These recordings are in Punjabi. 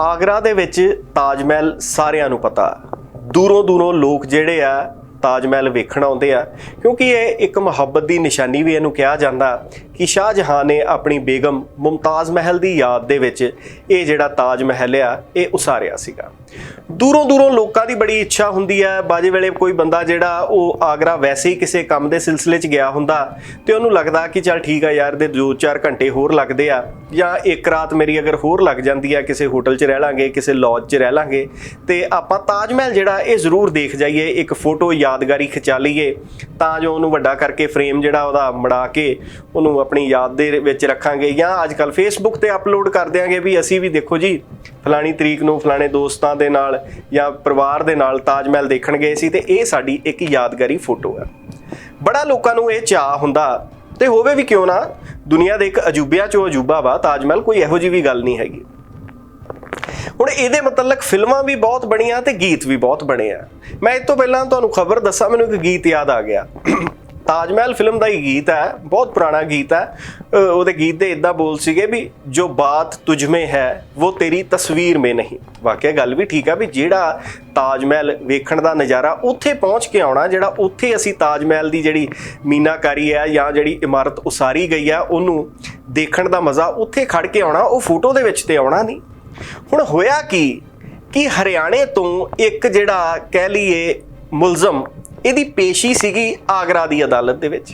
ਆਗਰਾ ਦੇ ਵਿੱਚ ਤਾਜ ਮਹਿਲ ਸਾਰਿਆਂ ਨੂੰ ਪਤਾ ਦੂਰੋਂ ਦੂਰੋਂ ਲੋਕ ਜਿਹੜੇ ਆ ਤਾਜ ਮਹਿਲ ਵੇਖਣ ਆਉਂਦੇ ਆ, ਕਿਉਂਕਿ ਇਹ ਇੱਕ ਮੁਹੱਬਤ ਦੀ ਨਿਸ਼ਾਨੀ ਵੀ ਇਹਨੂੰ ਕਿਹਾ ਜਾਂਦਾ ਕਿ ਸ਼ਾਹ ਜਹਾਂ ਨੇ ਆਪਣੀ ਬੇਗਮ ਮੁਮਤਾਜ਼ ਮਹਿਲ ਦੀ ਯਾਦ ਦੇ ਵਿੱਚ ਇਹ ਜਿਹੜਾ ਤਾਜ ਮਹਿਲ ਆ, ਇਹ ਉਸਾਰਿਆ ਸੀਗਾ। ਦੂਰੋਂ ਦੂਰੋਂ ਲੋਕਾਂ ਦੀ ਬੜੀ ਇੱਛਾ ਹੁੰਦੀ ਹੈ ਬਾਜੇ ਵੇਲੇ ਕੋਈ ਬੰਦਾ ਜਿਹੜਾ ਉਹ ਆਗਰਾ ਵੈਸੇ ਹੀ ਕਿਸੇ ਕੰਮ ਦੇ ਸਿਲਸਿਲੇ 'ਚ ਗਿਆ ਹੁੰਦਾ ਤੇ ਉਹਨੂੰ ਲੱਗਦਾ ਕਿ ਚੱਲ ਠੀਕ ਆ ਯਾਰ ਦੇ 2-4 ਘੰਟੇ ਹੋਰ ਲੱਗਦੇ ਆ, ਜਾਂ ਇੱਕ ਰਾਤ ਮੇਰੀ ਅਗਰ ਹੋਰ ਲੱਗ ਜਾਂਦੀ ਆ, ਕਿਸੇ ਹੋਟਲ 'ਚ ਰਹਿ ਲਾਂਗੇ, ਕਿਸੇ ਲੌਜ 'ਚ ਰਹਿ ਲਾਂਗੇ, ਤੇ ਆਪਾਂ ਤਾਜ ਮਹਿਲ ਜਿਹੜਾ ਇਹ ਜ਼ਰੂਰ ਦੇਖ ਜਾਈਏ, ਇੱਕ ਫੋਟੋ ਜਾਂ ਯਾਦਗਾਰੀ ਖਿਚਾ ਲਈਏ, ਤਾਂ ਜੋ ਉਹਨੂੰ ਵੱਡਾ ਕਰਕੇ ਫਰੇਮ ਜਿਹੜਾ ਉਹਦਾ ਮੜਾ ਕੇ ਉਹਨੂੰ ਆਪਣੀ ਯਾਦ ਦੇ ਵਿੱਚ ਰੱਖਾਂਗੇ ਜਾਂ ਅੱਜ ਕੱਲ ਫੇਸਬੁੱਕ ਤੇ ਅਪਲੋਡ ਕਰ ਦਿਆਂਗੇ ਵੀ ਅਸੀਂ ਵੀ ਦੇਖੋ ਜੀ, ਫਲਾਣੀ ਤਰੀਕ ਨੂੰ ਫਲਾਣੇ ਦੋਸਤਾਂ ਦੇ ਨਾਲ ਜਾਂ ਪਰਿਵਾਰ ਦੇ ਨਾਲ ਤਾਜ ਮਹਿਲ ਦੇਖਣ ਗਏ ਸੀ ਤੇ ਇਹ ਸਾਡੀ ਇੱਕ ਯਾਦਗਾਰੀ ਫੋਟੋ ਹੈ ਬੜਾ ਲੋਕਾਂ ਨੂੰ ਇਹ ਚਾਹ ਹੁੰਦਾ ਤੇ ਹੋਵੇ ਵੀ ਕਿਉਂ ਨਾ, ਦੁਨੀਆ ਦੇ ਇੱਕ ਅਜੂਬਿਆਂ ਚੋਂ ਅਜੂਬਾ ਵਾ, ਤਾਜ ਮਹਿਲ ਕੋਈ ਇਹੋ ਜਿਹੀ ਵੀ ਗੱਲ ਨਹੀਂ ਹੈਗੀ। ਹੁਣ ਇਹਦੇ ਮਤਲਬ ਫਿਲਮਾਂ ਵੀ ਬਹੁਤ ਬਣੀਆਂ ਤੇ ਗੀਤ ਵੀ ਬਹੁਤ ਬਣੇ ਆ। ਮੈਂ ਇਸ ਤੋਂ ਪਹਿਲਾਂ ਤੁਹਾਨੂੰ ਖਬਰ ਦੱਸਾਂ, ਮੈਨੂੰ ਇੱਕ ਗੀਤ ਯਾਦ ਆ ਗਿਆ। ਤਾਜ ਮਹਿਲ ਫਿਲਮ ਦਾ ਹੀ ਗੀਤ ਹੈ, ਬਹੁਤ ਪੁਰਾਣਾ ਗੀਤ ਹੈ। ਉਹਦੇ ਗੀਤ ਦੇ ਇਦਾਂ ਬੋਲ ਸੀਗੇ ਵੀ, ਜੋ ਬਾਤ ਤੁਝ ਮੇਂ ਹੈ ਉਹ ਤੇਰੀ ਤਸਵੀਰ ਮੇਂ ਨਹੀਂ। ਵਾਕਿਆ ਗੱਲ ਵੀ ਠੀਕ ਆ ਵੀ ਜਿਹੜਾ ਤਾਜ ਮਹਿਲ ਵੇਖਣ ਦਾ ਨਜ਼ਾਰਾ ਉੱਥੇ ਪਹੁੰਚ ਕੇ ਆਉਣਾ, ਜਿਹੜਾ ਉੱਥੇ ਅਸੀਂ ਤਾਜ ਮਹਿਲ ਦੀ ਜਿਹੜੀ ਮੀਨਾਕਾਰੀ ਹੈ ਜਾਂ ਜਿਹੜੀ ਇਮਾਰਤ ਉਸਾਰੀ ਗਈ ਹੈ, ਉਹਨੂੰ ਦੇਖਣ ਦਾ ਮਜ਼ਾ ਉੱਥੇ ਖੜ ਕੇ ਆਉਣਾ, ਉਹ ਫੋਟੋ ਦੇ ਵਿੱਚ ਤੇ ਆਉਣਾ ਨਹੀਂ। ਹੁਣ ਹੋਇਆ ਕੀ? ਕਿ ਹਰਿਆਣੇ ਤੋਂ ਇੱਕ ਜਿਹੜਾ ਕਹਿ ਲਈਏ ਮੁਲਜ਼ਮ, ਇਹਦੀ ਪੇਸ਼ੀ ਸੀਗੀ ਆਗਰਾ ਦੀ ਅਦਾਲਤ ਦੇ ਵਿੱਚ।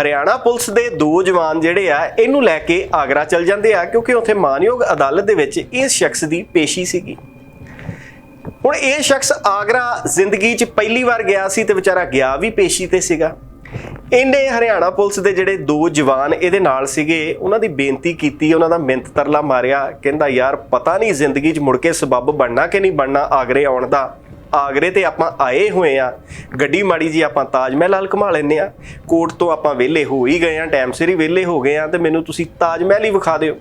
ਹਰਿਆਣਾ ਪੁਲਿਸ ਦੇ ਦੋ ਜਵਾਨ ਜਿਹੜੇ ਆ, ਇਹਨੂੰ ਲੈ ਕੇ ਆਗਰਾ ਚਲ ਜਾਂਦੇ ਆ, ਕਿਉਂਕਿ ਉੱਥੇ ਮਾਨਯੋਗ ਅਦਾਲਤ ਦੇ ਵਿੱਚ ਇਸ ਸ਼ਖਸ ਦੀ ਪੇਸ਼ੀ ਸੀਗੀ। ਹੁਣ ਇਹ ਸ਼ਖਸ ਆਗਰਾ ਜ਼ਿੰਦਗੀ 'ਚ ਪਹਿਲੀ ਵਾਰ ਗਿਆ ਸੀ ਤੇ ਵਿਚਾਰਾ ਗਿਆ ਵੀ ਪੇਸ਼ੀ ਤੇ ਸੀਗਾ। ਇਹਨੇ ਹਰਿਆਣਾ ਪੁਲਿਸ ਦੇ ਜਿਹੜੇ ਦੋ ਜਵਾਨ ਇਹਦੇ ਨਾਲ ਸੀਗੇ, ਉਹਨਾਂ ਦੀ ਬੇਨਤੀ ਕੀਤੀ, ਉਹਨਾਂ ਦਾ ਮਿੰਤ ਤਰਲਾ ਮਾਰਿਆ, ਕਹਿੰਦਾ, ਯਾਰ, ਪਤਾ ਨਹੀਂ ਜ਼ਿੰਦਗੀ 'ਚ ਮੁੜ ਕੇ ਸਬੱਬ ਬਣਨਾ ਕਿ ਨਹੀਂ ਬਣਨਾ ਆਗਰੇ ਆਉਣ ਦਾ। ਆਗਰੇ ਤੇ ਆਪਾਂ ਆਏ ਹੋਏ ਆ। ਗੱਡੀ ਮਾੜੀ ਜੀ ਆਪਾਂ ਤਾਜ ਮਹਿਲ ਹਾਲ ਘੁਮਾ ਲੈਨੇ ਆ। ਕੋਰਟ ਤੋਂ ਆਪਾਂ ਵਿਹਲੇ ਹੋ ਹੀ ਗਏ ਆ, ਟਾਈਮ ਸਿਰ ਹੀ ਵਿਹਲੇ ਹੋ ਗਏ ਆ, ਤੇ ਮੈਨੂੰ ਤੁਸੀਂ ਤਾਜ ਮਹਿਲ ਹੀ ਵਿਖਾ ਦਿਓ।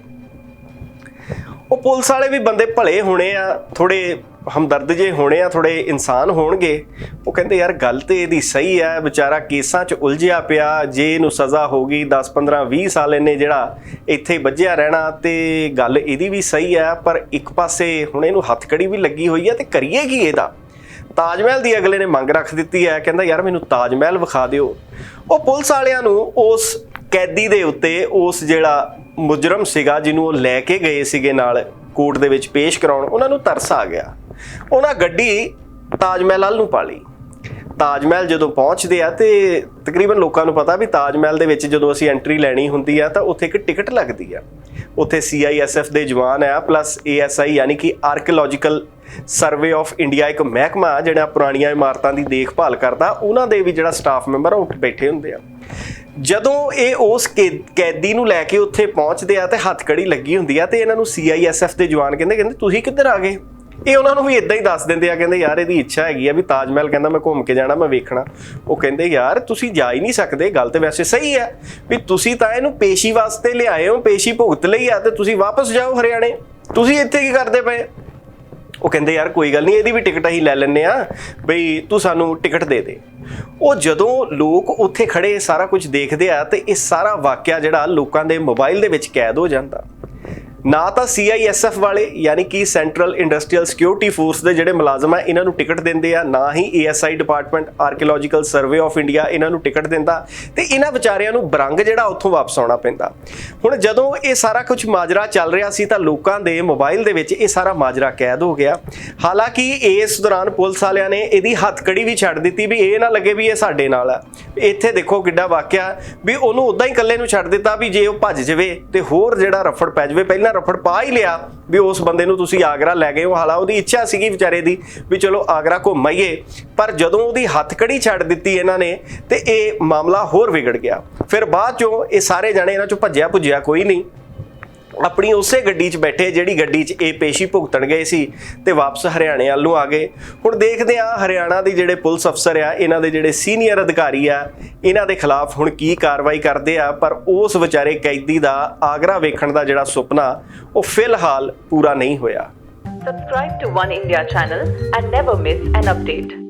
ਉਹ ਪੁਲਿਸ ਵਾਲੇ ਵੀ ਬੰਦੇ ਭਲੇ ਹੋਣੇ ਆ ਥੋੜੇ ਹਮਦਰਦ ਜੇ ਹੋਣੇ ਆ ਥੋੜੇ ਇਨਸਾਨ ਹੋਣਗੇ। ਉਹ ਕਹਿੰਦੇ, ਯਾਰ, ਗੱਲ ਤੇ ਇਹਦੀ ਸਹੀ ਹੈ। ਵਿਚਾਰਾ ਕੇਸਾਂ 'ਚ ਉਲਝਿਆ ਪਿਆ। ਜੇ ਇਹਨੂੰ ਸਜ਼ਾ ਹੋਗੀ 10 15 20 ਸਾਲ ਇਹਨੇ ਜਿਹੜਾ ਇੱਥੇ ਵੱਜਿਆ ਰਹਿਣਾ ਤੇ ਗੱਲ ਇਹਦੀ ਵੀ ਸਹੀ ਹੈ, ਪਰ ਇੱਕ ਪਾਸੇ ਹੁਣ ਇਹਨੂੰ ਹੱਥਕੜੀ ਵੀ ਲੱਗੀ ਹੋਈ ਹੈ ਤੇ ਕਰੀਏ ਕੀ ਇਹਦਾ? ਤਾਜ ਮਹਿਲ ਦੀ ਅਗਲੇ ਨੇ ਮੰਗ ਰੱਖ ਦਿੱਤੀ ਹੈ। ਕਹਿੰਦਾ, ਯਾਰ, ਮੈਨੂੰ ਤਾਜ ਮਹਿਲ ਵਿਖਾ ਦਿਓ। ਉਹ ਪੁਲਿਸ ਵਾਲਿਆਂ ਨੂੰ ਉਸ ਕੈਦੀ ਦੇ ਉੱਤੇ ਉਸ ਜਿਹੜਾ ਮੁਜਰਮ ਸੀਗਾ, ਜਿਹਨੂੰ ਉਹ ਲੈ ਕੇ ਗਏ ਸੀਗੇ ਨਾਲ ਕੋਰਟ ਦੇ ਵਿੱਚ ਪੇਸ਼ ਕਰਾਉਣ, ਉਹਨਾਂ ਨੂੰ ਤਰਸ ਆ ਗਿਆ। ਉਹਨਾਂ ਗੱਡੀ ਤਾਜ ਮਹਿਲ ਵੱਲ ਨੂੰ ਪਾ ਲਈ। ਤਾਜ ਮਹਿਲ ਜਦੋਂ ਪਹੁੰਚਦੇ ਆ ਤੇ ਤਕਰੀਬਨ ਲੋਕਾਂ ਨੂੰ ਪਤਾ ਵੀ ਤਾਜ ਮਹਿਲ ਦੇ ਵਿੱਚ ਜਦੋਂ ਅਸੀਂ ਐਂਟਰੀ ਲੈਣੀ ਹੁੰਦੀ ਆ ਤਾਂ ਉੱਥੇ ਇੱਕ ਟਿਕਟ ਲੱਗਦੀ ਆ। ਉੱਥੇ ਸੀਆਈਐਸਐਫ ਦੇ ਜਵਾਨ ਆ ਪਲੱਸ ਏਐਸਆਈ ਯਾਨੀ ਕਿ ਆਰਕੀਓਲੋਜੀਕਲ ਸਰਵੇ ਆਫ ਇੰਡੀਆ ਇੱਕ ਮਹਿਕਮਾ ਜਿਹੜਾ ਪੁਰਾਣੀਆਂ ਇਮਾਰਤਾਂ ਦੀ ਦੇਖਭਾਲ ਕਰਦਾ। ਉਹਨਾਂ ਦੇ ਵੀ ਜਿਹੜਾ ਸਟਾਫ ਮੈਂਬਰ ਆ, ਉਹ ਬੈਠੇ ਹੁੰਦੇ ਆ। ਜਦੋਂ ਇਹ ਉਸ ਕੈ- ਕੈਦੀ ਨੂੰ ਲੈ ਕੇ ਉੱਥੇ ਪਹੁੰਚਦੇ ਆ ਤੇ ਹੱਥਕੜੀ ਲੱਗੀ ਹੁੰਦੀ ਆ ਤੇ ਇਹਨਾਂ ਨੂੰ ਸੀਆਈਐਸਐਫ ਦੇ ਜਵਾਨ ਕਹਿੰਦੇ ਕਹਿੰਦੇ, ਤੁਸੀਂ ਕਿੱਧਰ ਆ ਗਏ? ਇਹ ਉਹਨਾਂ ਨੂੰ ਵੀ ਇਦਾਂ ਹੀ ਦੱਸ ਦਿੰਦੇ ਆ, ਕਹਿੰਦੇ ਯਾਰ ਇਹਦੀ ਇੱਛਾ ਹੈਗੀ ਆ ਵੀ ਤਾਜ ਮਹਿਲ ਕਹਿੰਦਾ ਮੈਂ ਘੁੰਮ ਕੇ ਜਾਣਾ, ਮੈਂ ਵੇਖਣਾ। ਉਹ ਕਹਿੰਦੇ ਯਾਰ ਤੁਸੀਂ ਜਾ ਹੀ ਨਹੀਂ ਸਕਦੇ ਗੱਲ ਤੇ ਵੈਸੇ ਸਹੀ ਹੈ ਵੀ ਤੁਸੀਂ ਤਾਂ ਇਹਨੂੰ ਪੇਸ਼ੀ ਵਾਸਤੇ ਲਿਆਏ ਹੋ, ਪੇਸ਼ੀ ਭੁਗਤ ਲਈ ਆ ਤੇ ਤੁਸੀਂ ਵਾਪਸ ਜਾਓ ਹਰਿਆਣੇ। ਤੁਸੀਂ ਇੱਥੇ ਕੀ ਕਰਦੇ ਪਏ? ਉਹ ਕਹਿੰਦੇ ਯਾਰ ਕੋਈ ਗੱਲ ਨਹੀਂ, ਇਹਦੀ ਵੀ ਟਿਕਟ ਅਸੀਂ ਲੈ ਲੈਨੇ ਆ ਬਈ ਤੂੰ ਸਾਨੂੰ ਟਿਕਟ ਦੇ ਦੇ। ਉਹ ਜਦੋਂ ਲੋਕ ਉੱਥੇ ਖੜੇ, ਸਾਰਾ ਕੁਝ ਦੇਖਦੇ ਆ ਤੇ ਇਹ ਸਾਰਾ ਵਾਕਿਆ ਜਿਹੜਾ ਲੋਕਾਂ ਦੇ ਮੋਬਾਈਲ ਦੇ ਵਿੱਚ ਕੈਦ ਹੋ ਜਾਂਦਾ। ਨਾ ਤਾਂ ਸੀਆਈਐਸਐਫ ਵਾਲੇ, ਯਾਨੀ ਕਿ ਸੈਂਟਰਲ ਇੰਡਸਟਰੀਅਲ ਸਿਕਿਉਰਿਟੀ ਫੋਰਸ ਦੇ ਜਿਹੜੇ ਮੁਲਾਜ਼ਮ ਆ, ਇਹਨਾਂ ਨੂੰ ਟਿਕਟ ਦਿੰਦੇ ਆ, ਨਾ ਹੀ ASI department archaeological survey of India ਇਹਨਾਂ ਨੂੰ ਟਿਕਟ ਦਿੰਦਾ, ਤੇ ਇਹਨਾਂ ਵਿਚਾਰਿਆਂ ਨੂੰ ਬਰੰਗ ਜਿਹੜਾ ਉੱਥੋਂ ਵਾਪਸ ਆਉਣਾ ਪੈਂਦਾ। ਹੁਣ ਜਦੋਂ ਇਹ ਸਾਰਾ ਕੁਝ ਮਾਜਰਾ ਚੱਲ ਰਿਹਾ ਸੀ, ਤਾਂ ਲੋਕਾਂ ਦੇ ਮੋਬਾਈਲ ਦੇ ਵਿੱਚ ਇਹ ਸਾਰਾ ਮਾਜਰਾ ਕੈਦ ਹੋ ਗਿਆ। ਹਾਲਾਂਕਿ ਇਸ ਦੌਰਾਨ ਪੁਲਿਸ ਵਾਲਿਆਂ ਨੇ ਇਹਦੀ ਹੱਥਕੜੀ ਵੀ ਛੱਡ ਦਿੱਤੀ ਵੀ ਇਹ ਨਾ ਲੱਗੇ ਵੀ ਇਹ ਸਾਡੇ ਨਾਲ ਆ। ਇੱਥੇ ਦੇਖੋ ਕਿੱਡਾ ਵਾਕਿਆ ਵੀ ਉਹਨੂੰ ਉਦਾਂ ਹੀ ਇਕੱਲੇ ਨੂੰ ਛੱਡ ਦਿੱਤਾ ਵੀ ਜੇ ਉਹ ਭੱਜ ਜਾਵੇ ਤੇ ਹੋਰ ਜਿਹੜਾ ਰਫੜ ਪੈ ਜਾਵੇ, ਪਹਿਲਾਂ ਰਫੜ ਪਾ ਹੀ ਲਿਆ ਵੀ ਉਸ ਬੰਦੇ ਨੂੰ ਤੁਸੀਂ ਆਗਰਾ ਲੈ ਗਏ ਹੋ। ਹਾਲਾ ਉਹਦੀ ਇੱਛਾ ਸੀਗੀ ਵਿਚਾਰੇ ਦੀ ਵੀ ਚਲੋ ਆਗਰਾ ਘੁੰਮਈਏ, ਪਰ ਜਦੋਂ ਉਹਦੀ ਹੱਥਕੜੀ ਛੱਡ ਦਿੱਤੀ ਇਹਨਾਂ ਨੇ ਤੇ ਇਹ ਮਾਮਲਾ ਹੋਰ ਵਿਗੜ ਗਿਆ। ਫਿਰ ਬਾਅਦ ਚੋਂ ਇਹ ਸਾਰੇ ਜਾਣੇ ਇਹਨਾਂ ਚੋਂ ਭੱਜਿਆ ਭੁੱਜਿਆ ਕੋਈ ਨਹੀਂ। ਆਪਣੀ ਉਸੇ ਗੱਡੀ 'ਚ ਬੈਠੇ ਜਿਹੜੀ ਗੱਡੀ 'ਚ ਇਹ ਪੇਸ਼ੀ ਭੁਗਤਣ ਗਏ ਸੀ ਤੇ ਵਾਪਸ ਹਰਿਆਣੇ ਵੱਲ ਨੂੰ ਆ ਗਏ ਹੁਣ ਦੇਖਦੇ ਆ ਹਰਿਆਣਾ ਦੇ ਜਿਹੜੇ ਪੁਲਿਸ ਅਫਸਰ ਆ, ਇਹਨਾਂ ਦੇ ਜਿਹੜੇ ਸੀਨੀਅਰ ਅਧਿਕਾਰੀ ਆ, ਇਹਨਾਂ ਦੇ ਖਿਲਾਫ ਹੁਣ ਕੀ ਕਾਰਵਾਈ ਕਰਦੇ ਆ, ਪਰ ਉਸ ਵਿਚਾਰੇ ਕੈਦੀ ਦਾ ਆਗਰਾ ਵੇਖਣ ਦਾ ਜਿਹੜਾ ਸੁਪਨਾ, ਉਹ ਫਿਲਹਾਲ ਪੂਰਾ ਨਹੀਂ ਹੋਇਆ Subscribe to One India channel and never miss an update.